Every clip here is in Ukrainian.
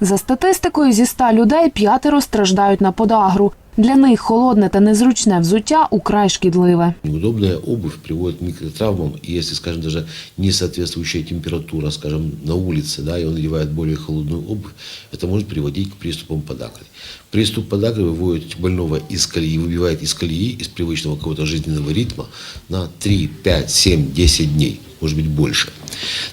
За статистикою, зі 100 людей п'ятеро страждають на подагру. Для них холодне та незручне взуття украй шкідливе. Неудобная обувь приводит к микротравмам, и если, скажем, даже не соответствующая температура, скажем, на улице, да, и он надевает более холодную обувь, это может приводить к приступам подагры. Приступ подагры выводит больного из колеи, выбивает из колеи, из привычного какого-то жизненного ритма на 3, 5, 7, 10 дней, может быть больше.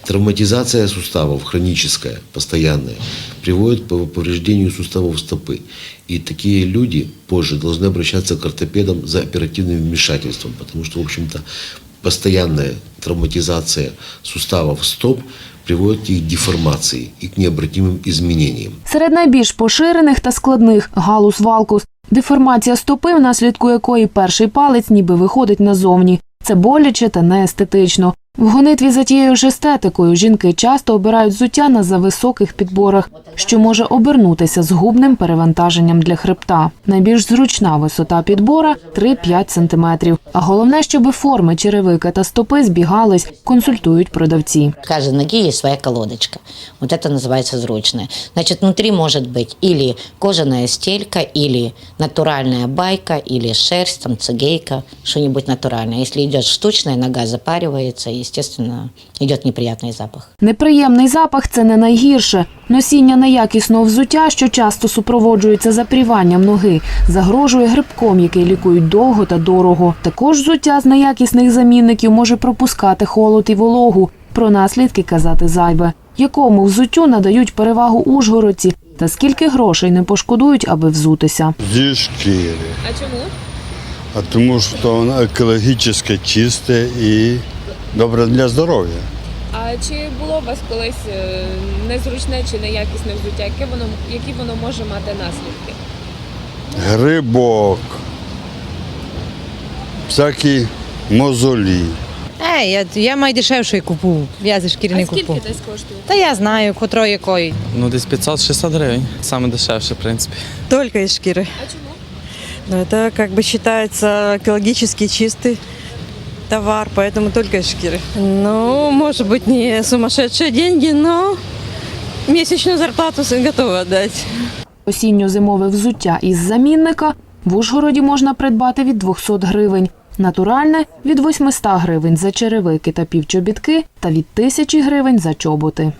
Травматизация суставов, хроническая, постоянная, приводит к повреждению суставов стопы. И такие люди позже должны обращаться к ортопедам за оперативным вмешательством, потому что, в общем-то, постоянная травматизация суставов стоп приводит к их деформации и к необратимым изменениям. Серед найбільш поширених та складних галус валкус деформація стопи, внаслідку якої перший палець ніби виходить назовні. Це боляче та неестетично. В гонитві за тією ж естетикою жінки часто обирають взуття на зависоких підборах, що може обернутися згубним перевантаженням для хребта. Найбільш зручна висота підбора 3-5 см. А головне, щоб форми черевики та стопи збігались, консультують продавці. У каждой ноги есть своя колодочка. Вот это называется зручная. Значит, внутри может быть или кожаная стелька, или натуральная байка, или шерсть, там, цигейка, что-нибудь натуральное. Если идет штучная, нога запаривается, и, естественно, идет неприятный запах. Неприємний запах це не найгірше. Носіння неякісного взуття, що часто супроводжується запріванням ноги, загрожує грибком, який лікують довго та дорого. Також взуття з неякісних замінників може пропускати холод і вологу. Про наслідки казати зайве. Якому взуттю надають перевагу ужгородці та скільки грошей не пошкодують, аби взутися. Зі шкіри. А чому? А тому що воно екологічно чисте і добре для здоров'я. А чи було у вас колись е, незручне чи неякісне взуття? Яке воно, які воно може мати наслідки? Грибок, всякі мозолі. Е, я, я найдешевший купу. Я зі шкіри не а скільки купу. десь коштує? Та я знаю, котро якої. Ну, десь 500-600 гривень. Саме дешевше, в принципі. Только из шкиры. А чому? Но это как бы считается экологически чистый товар, поэтому только из шкиры. Ну, может быть, не сумасшедшие деньги, но месячную зарплату готова отдать. Осінньо-зимове взуття із замінника в Ужгороді можна придбати від 200 гривень. Натуральне – від 800 гривень за черевики та півчобітки та від 1000 гривень за чоботи.